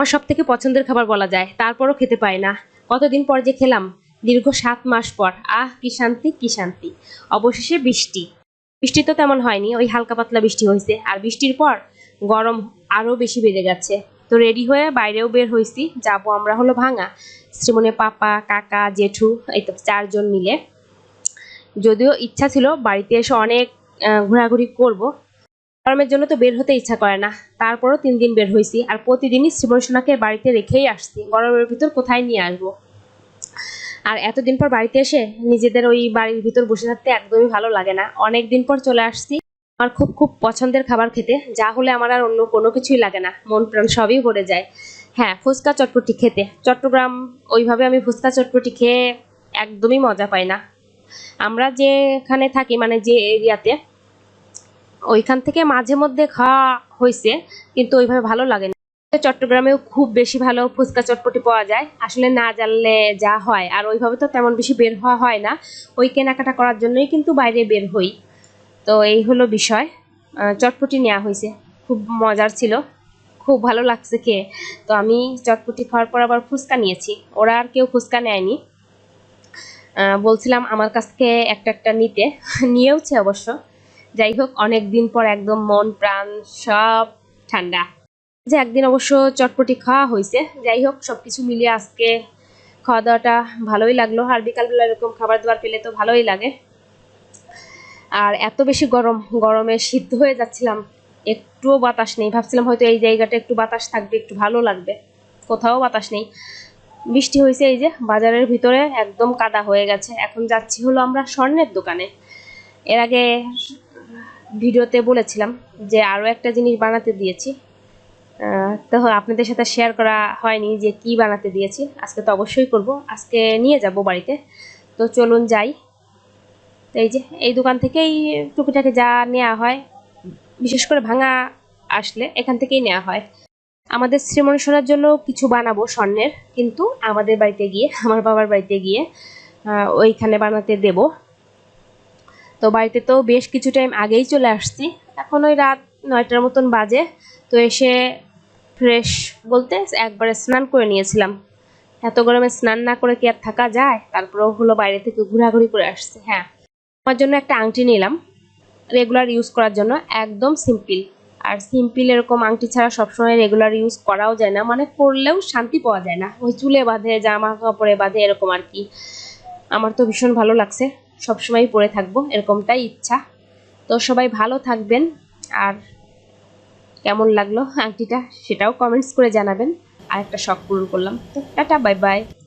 আমার সব থেকে পছন্দের খাবার বলা যায়, তারপরও খেতে পাই না। কতদিন পর যে খেলাম, দীর্ঘ সাত মাস পর, আহ, কি শান্তি কি শান্তি। অবশেষে বৃষ্টি। বৃষ্টি তো তেমন হয়নি, ওই হালকা পাতলা বৃষ্টি হয়েছে। আর বৃষ্টির পর গরম আরও বেশি বেড়ে গেছে। তো রেডি হয়ে বাইরেও বের হয়েছি, যাব আমরা হলো ভাঙা। শ্রীমনে পাপা, কাকা, জেঠু, এই তো চারজন মিলে। যদিও ইচ্ছা ছিল বাড়িতে এসে অনেক ঘোরাঘুরি করব গরমের জন্য তো বের হতে ইচ্ছা করে না। তারপরও তিন দিন বের হয়েছি আর প্রতিদিনই শ্রীমন সোনাকে বাড়িতে রেখেই আসছি। গরমের ভিতর কোথায় নিয়ে আসব? আর এতদিন পর বাড়িতে এসে নিজেদের ওই বাড়ির ভিতর বসে থাকতে একদমই ভালো লাগে না। অনেক দিন পর চলে আসছি আমার খুব খুব পছন্দের খাবার খেতে। যা হলে আমার আর অন্য কোনো কিছুই লাগে না। মন প্রাণ সবই ভরে যায়। হ্যাঁ ফুচকা চটপটি খেতে। চট্টগ্রাম ওইভাবে আমি ফুচকা চটপটি খেয়ে একদমই মজা পাই না। আমরা যেখানে থাকি মানে যে এরিয়াতে ওইখান থেকে মাঝে মধ্যে খাওয়া হয়েছে কিন্তু ওইভাবে ভালো লাগে না। চট্টগ্রামেও খুব বেশি ভালো ফুচকা চটপটি পাওয়া যায়। আসলে না জানলে যা হয়, আর ওইভাবে তো তেমন বেশি বের হওয়া হয় না। ওই কেনাকাটা করার জন্যই কিন্তু বাইরে বের হই। তো এই হলো বিষয়। চটপটি নেওয়া হয়েছে খুব মজার ছিল। খুব ভালো লাগছে খেয়ে। তো আমি চটপটি খাওয়ার পর আবার ফুচকা নিয়েছি। ওরা আর কেউ ফুচকা নেয়নি। বলছিলাম আমার কাছ থেকে একটা একটা নিতে। নিয়েওছে অবশ্য। যাই হোক অনেক দিন পর একদম মন, প্রাণ সব ঠান্ডা। যে একদিন অবশ্য চটপটি খাওয়া হয়েছে যাই হোক সব কিছু মিলিয়ে আজকে খাওয়া দাওয়াটা ভালোই লাগল। আর বিকালবেলা এরকম খাবার দাবার পেলে তো ভালোই লাগে। আর এত বেশি গরম, গরমে সিদ্ধ হয়ে যাচ্ছিলাম। একটুও বাতাস নেই। ভাবছিলাম হয়তো এই জায়গাটা একটু বাতাস থাকবে, একটু ভালো লাগবে। কোথাও বাতাস নেই। বৃষ্টি হয়েছে এই যে, বাজারের ভিতরে একদম কাদা হয়ে গেছে। এখন যাচ্ছি হলো আমরা স্বর্ণের দোকানে। এর আগে ভিডিওতে বলেছিলাম যে আরও একটা জিনিস বানাতে দিয়েছি। তো আপনাদের সাথে শেয়ার করা হয়নি যে কি বানাতে দিয়েছি। আজকে তো অবশ্যই করব। আজকে নিয়ে যাব বাড়িতে। তো চলুন যাই। তো এই যে, এই দোকান থেকেই টুকিটাকি যা নেওয়া হয়, বিশেষ করে ভাঙা আসলে এখান থেকেই নেওয়া হয়। আমাদের শ্রীমণি জন্য কিছু বানাবো স্বর্ণের, কিন্তু আমাদের বাড়িতে গিয়ে, আমার বাবার বাড়িতে গিয়ে ওইখানে বানাতে দেব। তো বাড়িতে তো বেশ কিছু টাইম আগেই চলে আসছি। এখন ওই রাত নয়টার মতন বাজে, তো এসে ফ্রেশ বলতে একবারে স্নান করে নিয়েছিলাম। এত গরমে স্নান না করে কি আর থাকা যায়? তারপরেও হলো বাইরে থেকে ঘোরাঘুরি করে আসছে হ্যাঁ। আমার জন্য একটা আংটি নিলাম রেগুলার ইউজ করার জন্য, একদম সিম্পল আর সিম্পল এরকম আংটি ছাড়া সবসময় রেগুলার ইউজ করাও যায় না মানে করলেও শান্তি পাওয়া যায় না। ওই চুলে বাঁধে, জামা কাপড়ে বাঁধে, এরকম আর কি। আমার তো ভীষণ ভালো লাগছে। সবসময় পরে থাকব, এরকমটাই ইচ্ছা। তো সবাই ভালো থাকবেন, আর কেমন লাগল আংটিটা সেটাও কমেন্টস করে জানাবেন। আর একটা শখ পূরণ করলাম। তো টাটা বাই বাই